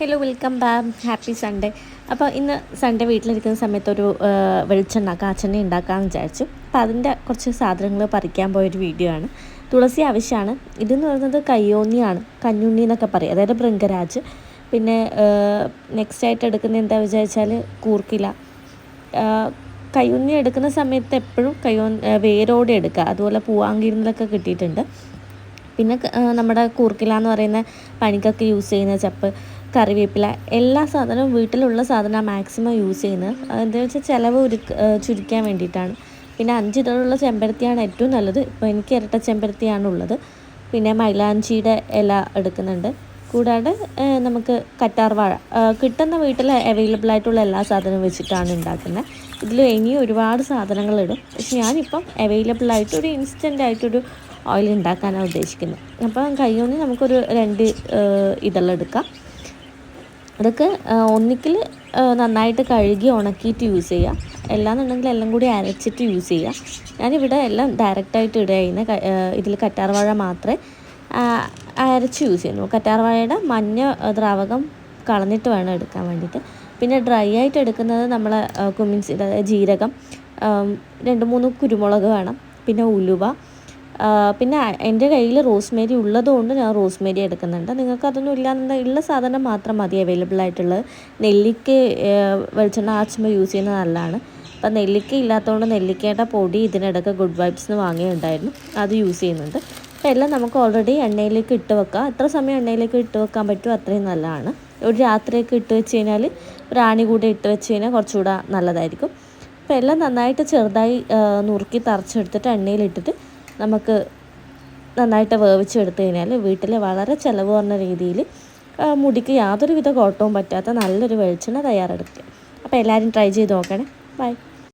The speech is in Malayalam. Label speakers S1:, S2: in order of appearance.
S1: ഹലോ വെൽക്കം ബാം ഹാപ്പി സൺഡേ അപ്പോൾ ഇന്ന് സൺഡേ വീട്ടിലിരിക്കുന്ന സമയത്ത് ഒരു വെളിച്ചെണ്ണ കാച്ചെണ്ണ ഉണ്ടാക്കാമെന്ന് വിചാരിച്ചു. അപ്പോൾ അതിന്റെ കുറച്ച് സാധനങ്ങൾ പറിക്കാൻ പോയൊരു വീഡിയോ ആണ്. തുളസി ആവശ്യമാണ് ഇതെന്ന് പറയുന്നത് കയ്യോന്നിയാണ്. കഞ്ഞുണ്ണി എന്നൊക്കെ പറയും. അതായത് ഭൃംഗരാജ്. പിന്നെ നെക്സ്റ്റ് ആയിട്ട് എടുക്കുന്ന എന്താ വിചാരിച്ചാൽ കൂർക്കില. കയ്യുണ്ണി എടുക്കുന്ന സമയത്ത് എപ്പോഴും കയ്യോ വേരോടെ എടുക്കുക. അതുപോലെ പൂവാങ്കിരുന്നതൊക്കെ കിട്ടിയിട്ടുണ്ട്. പിന്നെ നമ്മുടെ കൂർക്കില എന്ന് പറയുന്ന പണിക്കൊക്കെ യൂസ് ചെയ്യുന്ന ചപ്പ്. കറിവേപ്പില എല്ലാ സാധനവും വീട്ടിലുള്ള സാധനം മാക്സിമം യൂസ് ചെയ്യുന്നത്. എന്താ വെച്ചാൽ ചിലവ് ഉരുക്ക് ചുരുക്കാൻ വേണ്ടിയിട്ടാണ്. പിന്നെ അഞ്ച് ഇതളുള്ള ചെമ്പരത്തിയാണ് ഏറ്റവും നല്ലത്. ഇപ്പോൾ എനിക്ക് ഇരട്ട ചെമ്പരത്തിയാണ് ഉള്ളത്. പിന്നെ മൈലാഞ്ചിയുടെ ഇല എടുക്കുന്നുണ്ട്. കൂടാതെ നമുക്ക് കറ്റാർ വാഴ കിട്ടുന്ന വീട്ടിൽ അവൈലബിൾ ആയിട്ടുള്ള എല്ലാ സാധനവും വെച്ചിട്ടാണ് ഉണ്ടാക്കുന്നത് ഇതിൽ ഇനിയും ഒരുപാട് സാധനങ്ങൾ ഇടും. പക്ഷെ ഞാനിപ്പം അവൈലബിൾ ആയിട്ട് ഒരു ഇൻസ്റ്റന്റ് ആയിട്ടൊരു ഓയിൽ ഉണ്ടാക്കാനാണ് ഉദ്ദേശിക്കുന്നത് അപ്പം കൈകൊണ്ട് നമുക്കൊരു രണ്ട് ഇതെല്ലാം എടുക്കാം. അതൊക്കെ ഒന്നിക്കിൽ നന്നായിട്ട് കഴുകി ഉണക്കിയിട്ട് യൂസ് ചെയ്യുക എല്ലാന്നുണ്ടെങ്കിൽ എല്ലാം കൂടി അരച്ചിട്ട് യൂസ് ചെയ്യുക ഞാനിവിടെ എല്ലാം ഡയറക്റ്റായിട്ട് ഇടുക. ചെയ്യുന്നത് ഇതിൽ കറ്റാർവാഴ മാത്രമേ അരച്ച് യൂസ് ചെയ്യുന്നു കറ്റാർവാഴയുടെ മഞ്ഞ ദ്രാവകം കളഞ്ഞിട്ട് വേണം എടുക്കാൻ വേണ്ടിയിട്ട്. പിന്നെ ഡ്രൈ ആയിട്ട് എടുക്കുന്നത് നമ്മൾ കുമിൻസ് അതായത് ജീരകം രണ്ട് മൂന്ന് കുരുമുളക് വേണം. പിന്നെ ഉലുവ പിന്നെ എന്റെ കയ്യിൽ റോസ്മേരി ഉള്ളതുകൊണ്ട് ഞാൻ റോസ്മേരി എടുക്കുന്നുണ്ട്. നിങ്ങൾക്ക് അതൊന്നും ഇല്ലാന്നുണ്ടെങ്കിൽ ഉള്ള സാധനം മാത്രം മതി. അവൈലബിൾ ആയിട്ടുള്ളത് നെല്ലിക്ക വെളിച്ചെണ്ണ ആച്ചുമ്പോൾ യൂസ് ചെയ്യുന്നത് നല്ലതാണ്. അപ്പം നെല്ലിക്ക ഇല്ലാത്തതുകൊണ്ട് നെല്ലിക്കയുടെ പൊടി ഇതിനിടയ്ക്ക് ഗുഡ് വൈബ്സ് എന്ന് വാങ്ങിയിട്ടുണ്ടായിരുന്നു. അത് യൂസ് ചെയ്യുന്നുണ്ട്. അപ്പോൾ എല്ലാം നമുക്ക് ഓൾറെഡി എണ്ണയിലേക്ക് ഇട്ട് വെക്കാം. എത്ര സമയം എണ്ണയിലേക്ക് ഇട്ട് വെക്കാൻ പറ്റുമോ അത്രയും നല്ലതാണ്. ഒരു രാത്രിയൊക്കെ ഇട്ട് വെച്ച് കഴിഞ്ഞാൽ റാണി കൂടെ ഇട്ട് വെച്ച് കഴിഞ്ഞാൽ കുറച്ചുകൂടെ നല്ലതായിരിക്കും. അപ്പോൾ എല്ലാം നന്നായിട്ട് ചെറുതായി നുറുക്കി തറച്ചെടുത്തിട്ട് എണ്ണയിലിട്ടിട്ട് നമുക്ക് നന്നായിട്ട് വേവിച്ചെടുത്തു കഴിഞ്ഞാൽ വീട്ടിൽ വളരെ ചിലവ് കുറഞ്ഞ രീതിയിൽ മുടിക്ക് യാതൊരുവിധ കോട്ടവും പറ്റാത്ത നല്ലൊരു വെളിച്ചെണ്ണ തയ്യാറെടുക്കുക. അപ്പോൾ എല്ലാവരും ട്രൈ ചെയ്ത് നോക്കണേ. ബൈ